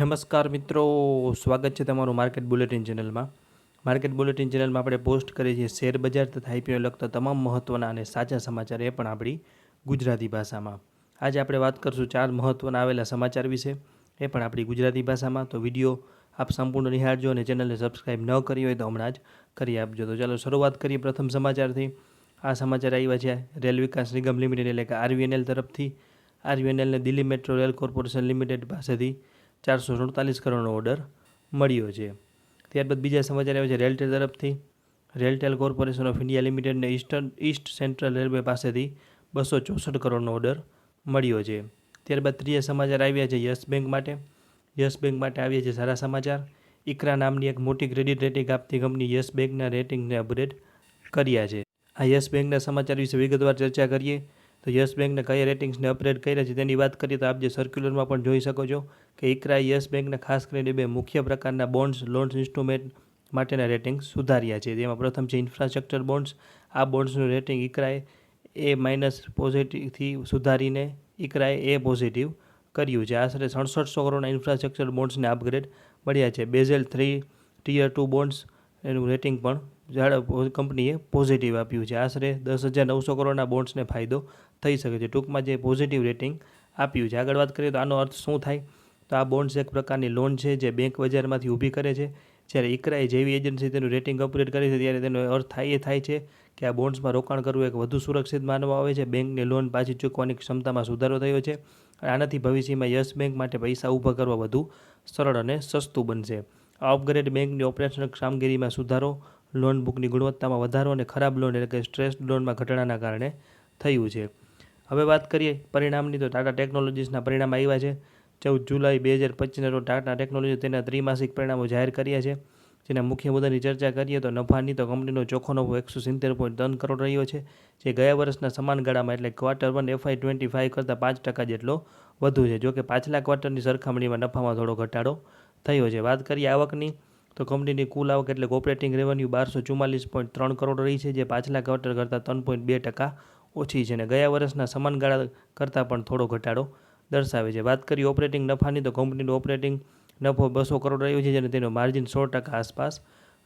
નમસ્કાર મિત્રો, સ્વાગત છે તમારું માર્કેટ બુલેટિન ચેનલમાં. માર્કેટ બુલેટિન ચેનલમાં આપણે પોસ્ટ કરીએ છીએ શેર બજાર તથા આઈપીઓને લગતા તમામ મહત્ત્વના અને સાચા સમાચાર એ પણ આપણી ગુજરાતી ભાષામાં. આજે આપણે વાત કરશું ચાર મહત્ત્વના આવેલા સમાચાર વિશે, એ પણ આપણી ગુજરાતી ભાષામાં. તો વીડિયો આપ સંપૂર્ણ નિહાળજો અને ચેનલને સબસ્ક્રાઈબ ન કરી હોય તો હમણાં જ કરી આપજો. તો ચાલો શરૂઆત કરીએ પ્રથમ સમાચારથી. આ સમાચાર આવ્યા છે રેલ વિકાસ નિગમ લિમિટેડ એટલે કે આરવીએનએલ તરફથી. આરવીએનએલને Delhi metro rail corporation limited પાસેથી ચારસો સુડતાલીસ કરોડનો ઓર્ડર મળ્યો છે. ત્યારબાદ બીજા સમાચાર આવે છે. રેલટેલ તરફથી રેલટેલ કોર્પોરેશન ઓફ ઇન્ડિયા લિમિટેડને ઈસ્ટર્ન ઈસ્ટ સેન્ટ્રલ રેલવે પાસેથી બસો ચોસઠ કરોડનો ઓર્ડર મળ્યો છે. ત્યારબાદ ત્રીજા સમાચાર આવ્યા છે યસ બેંક માટે. યસ બેંક માટે આવ્યા છે સારા સમાચાર. ઇકરા નામની એક મોટી ક્રેડિટ રેટિંગ આપતી કંપની યસ બેંકના રેટિંગને અપગ્રેડ કર્યા છે. આ યસ બેંકના સમાચાર વિશે વિગતવાર ચર્ચા કરીએ. તો યસ બેંકને કયા રેટિંગ્સને અપગ્રેડ કર્યા છે તેની વાત કરીએ તો આપ જે સર્ક્યુલરમાં પણ જોઈ શકો છો કે ઇકરાએ યસ બેંકને ખાસ કરીને બે મુખ્ય પ્રકારના બોન્ડ્સ લોન્સ ઇન્સ્ટ્રુમેન્ટ માટેના રેટિંગ્સ સુધાર્યા છે. જેમાં પ્રથમ છે ઇન્ફ્રાસ્ટ્રક્ચર બોન્ડ્સ આ બોન્ડ્સનું રેટિંગ ઇકરાએ એ માઇનસ પોઝિટિવથી સુધારીને ઇકરાએ એ પોઝિટિવ કર્યું છે. આશરે સડસઠસો કરોડના ઇન્ફ્રાસ્ટ્રક્ચર બોન્ડ્સને અપગ્રેડ મળ્યા છે. Basel three tier two bonds એનું રેટિંગ પણ કંપનીએ પોઝિટિવ આપ્યું છે. આશરે દસ હજાર નવસો કરોડના બોન્ડ્સને ફાયદો થઈ શકે છે. ટૂંકમાં જે પોઝિટિવ રેટિંગ આપ્યું છે. આગળ વાત કરીએ તો આનો અર્થ શું થાય? તો આ બોન્ડ્સ એક પ્રકારની લોન છે જે બેંક બજારમાંથી ઊભી કરે છે. જ્યારે ઇકરાએ જેવી એજન્સી તેનું રેટિંગ અપગ્રેડ કરે છે, ત્યારે તેનો અર્થ થાય એ થાય છે કે આ બોન્ડ્સમાં રોકાણ કરવું એક વધુ સુરક્ષિત માનવામાં આવે છે. બેંકની લોન પાછી ચૂકવાની ક્ષમતામાં સુધારો થયો છે. આનાથી ભવિષ્યમાં યસ બેંક માટે પૈસા ઊભા કરવા વધુ સરળ અને સસ્તું બનશે. આ અપગ્રેડ બેંકની ઓપરેશનલ કામગીરીમાં સુધારો લોન બુકની ગુણવત્તામાં વધારો અને ખરાબ લોન એટલે કે સ્ટ્રેસ લોનમાં ઘટાડાના કારણે થયું છે. હવે વાત કરીએ પરિણામની, તો ટાટા ટેકનોલોજીસના પરિણામ આવ્યા છે. ચૌદ જુલાઈ બે હજાર પચીસના રોજ ટાટા ટેકનોલોજી તેના ત્રિમાસિક પરિણામો જાહેર કર્યા છે. જેના મુખ્ય મુદ્દાની ચર્ચા કરીએ, તો નફાની, તો કંપનીનો ચોખ્ખો નફો એકસો સિત્તેર પોઈન્ટ ત્રણ કરોડ રહ્યો છે, જે ગયા વર્ષના સમાન ગાળામાં એટલે quarter one FY twenty five કરતાં પાંચ ટકા જેટલો વધુ છે. જોકે પાછલા ક્વાર્ટરની સરખામણીમાં નફામાં થોડો ઘટાડો થયો છે. વાત કરીએ આવકની તો કંપનીની કુલ આવક એટલે ઓપરેટિંગ રેવન્યુ બારસો ચુમ્માલીસ પોઈન્ટ ત્રણ કરોડ રહી છે, જે પાછલા ક્વાર્ટર કરતાં ત્રણ પોઈન્ટ બે ટકા ઓછી છે અને ગયા વર્ષના સમાન ગાળા કરતાં પણ થોડો ઘટાડો દર્શાવે છે. વાત કરીએ ઓપરેટિંગ નફાની, તો કંપનીનું ઓપરેટિંગ નફો બસો કરોડ રહ્યું છે અને તેનું માર્જિન સો ટકા આસપાસ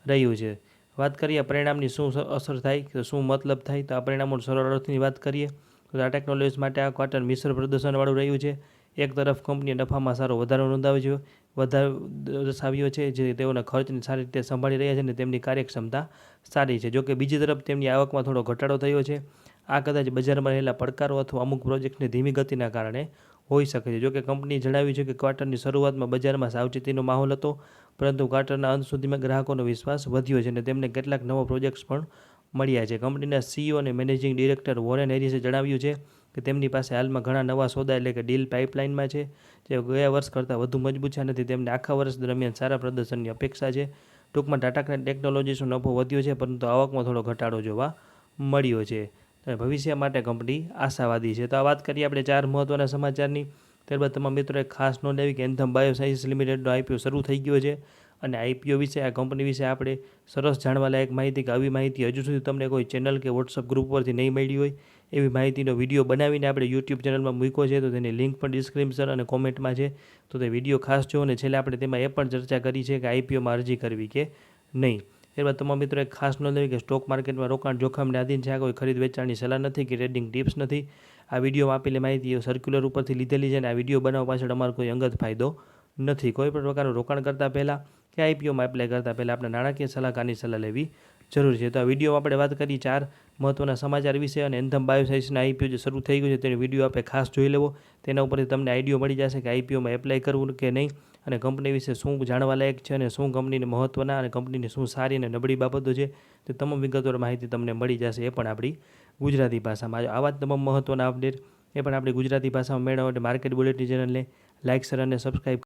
રહ્યું છે. વાત કરીએ પરિણામની શું અસર થાય કે શું મતલબ થાય, તો આ પરિણામો સરળ અર્થની વાત કરીએ, તો આ ટેકનોલોજીસ માટે આ ક્વાર્ટર મિશ્ર પ્રદર્શનવાળું રહ્યું છે. એક તરફ કંપનીએ નફામાં સારો વધારો નોંધાવ્યો છે વધારો દર્શાવ્યો છે જે તેઓના ખર્ચને સારી રીતે સંભાળી રહ્યા છે અને તેમની કાર્યક્ષમતા સારી છે. જોકે બીજી તરફ તેમની આવકમાં થોડો ઘટાડો થયો છે. આ કદાચ બજારમાં રહેલા પડકારો અથવા અમુક પ્રોજેક્ટની ધીમી ગતિના કારણે હોઈ શકે છે. જોકે કંપનીએ જણાવ્યું છે કે ક્વાર્ટરની શરૂઆતમાં બજારમાં સાવચેતીનો માહોલ હતો, પરંતુ ક્વાર્ટરના અંત સુધીમાં ગ્રાહકોનો વિશ્વાસ વધ્યો છે અને તેમને કેટલાક નવા પ્રોજેક્ટ્સ પણ મળ્યા છે. કંપનીના સીઈઓ અને મેનેજિંગ ડિરેક્ટર વોરેન હેરિસે જણાવ્યું છે કે તેમની પાસે હાલમાં ઘણા નવા સોદા એટલે કે ડીલ પાઇપલાઇનમાં છે, જે ગયા વર્ષ કરતાં વધુ મજબૂત છે નથી તેમને આખા વર્ષ દરમિયાન સારા પ્રદર્શનની અપેક્ષા છે. ટૂંકમાં ટાટા ટેકનોલોજીસનો નફો વધ્યો છે, પરંતુ આવકમાં થોડો ઘટાડો જોવા મળ્યો છે. અને ભવિષ્ય માટે કંપની આશાવાદી છે. તો આ વાત કરીએ આપણે ચાર મહત્ત્વના સમાચારની. ત્યારબાદ તમામ મિત્રોએ ખાસ નોંધ લેવી કે એન્થમ બાયોસાયન્સ લિમિટેડનો આઈપીઓ શરૂ થઈ ગયો છે અને આઈપીઓ વિશે, આ કંપની વિશે આપણે સરસ જાણવા લાયક માહિતી કે આવી માહિતી હજુ સુધી તમને કોઈ ચેનલ કે વોટ્સઅપ ગ્રુપ પરથી નહીં મળી હોય. એવી માહિતીનો વીડિયો બનાવીને આપણે યુટ્યુબ ચેનલમાં મૂક્યો છે, તો તેની લિંક પણ ડિસ્ક્રિપ્શન અને કોમેન્ટમાં છે. તો તે વીડિયો ખાસ જોવો અને છેલ્લે આપણે તેમાં એ પણ ચર્ચા કરી છે કે આઈપીઓમાં અરજી કરવી કે નહીં. ત્યારબાદ તમામ મિત્રો એક ખાસ નોંધ લેવી કે સ્ટોક માર્કેટમાં રોકાણ જોખમને આધીન છે, આ કોઈ ખરીદ વેચાણની સલાહ નથી કે ટ્રેડિંગ ટિપ્સ નથી. આ વિડીયોમાં આપેલી માહિતી સર્ક્યુલર ઉપરથી લીધેલી છે અને આ વીડિયો બનાવવા પાછળ અમારો કોઈ અંગત ફાયદો નથી. કોઈ પણ પ્રકારનું રોકાણ કરતાં પહેલાં કે આઈપીઓમાં એપ્લાય કરતાં પહેલાં આપણે નાણાકીય સલાહકારની સલાહ લેવી જરૂરી છે. તો આ વિડીયોમાં આપણે વાત કરી ચાર મહત્ત્વના સમાચાર વિશે અને એન્થમ બાયોસાઇન્સના આઈપીઓ જે શરૂ થઈ ગયું છે તેનો વીડિયો આપણે ખાસ જોઈ લેવો. તેના ઉપરથી તમને આઈડિયો મળી જશે કે આઈપીઓમાં એપ્લાય કરવું કે નહીં અને કંપની વિશે શું જાણવા લાયક છે અને શું કંપનીને મહત્ત્વના અને કંપનીની શું સારી અને નબળી બાબતો છે તે તમામ વિગતવાર માહિતી તમને મળી જશે. એ પણ આપણી ગુજરાતી ભાષામાં. આવા જ તમામ મહત્ત્વના અપડેટ એ પણ આપણી ગુજરાતી ભાષામાં મેળવવા માટે માર્કેટ બુલેટિન ચેનલને લાઇક શેર અને સબસ્ક્રાઈબ